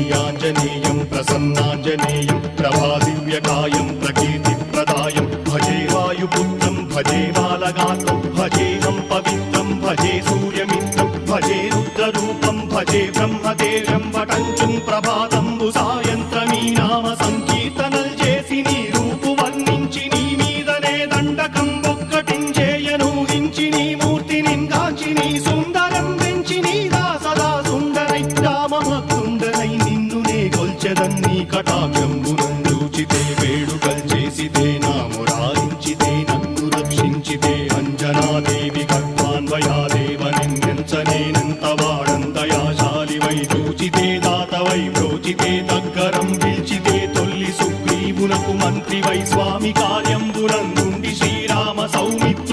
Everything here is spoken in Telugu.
నమామ్యాഞ്జనేయం ప్రసన్నాంజనేయం ప్రభాదివ్యకాయం ప్రకీర్తిప్రదాయం భజే వాయుపుత్రం భజే బాలగాత్రం భజేహం పవిత్రం భజే సూర్యమిత్రం భజే రుద్రరూపం భజే బ్రహ్మదేవం వటంచుం ప్రభాతంబు సాయంత్రమీ నామ సంకీర్తనల్ చేసి నీ రూపు వర్ణించి నీ మీదనే దండకం ఒక్కటించేయనూహించి నీ మూర్తి నింగాచి నీ కటాక్షంబునందూచితే వేడుకలు చేసితే నా మురారించితే నన్ను రక్షించితే అంజనాదేవి గర్భాన్వయాదేవ నిన్నెంచనేనంత వాడంతయాశాలివై చూచితే దాతవై ప్రోచితే దగ్గరం పిలిచితే తొల్లి సుగ్రీవునకు మంత్రివై స్వామి కార్యంబునందుండి శ్రీరామ సౌమిత్ర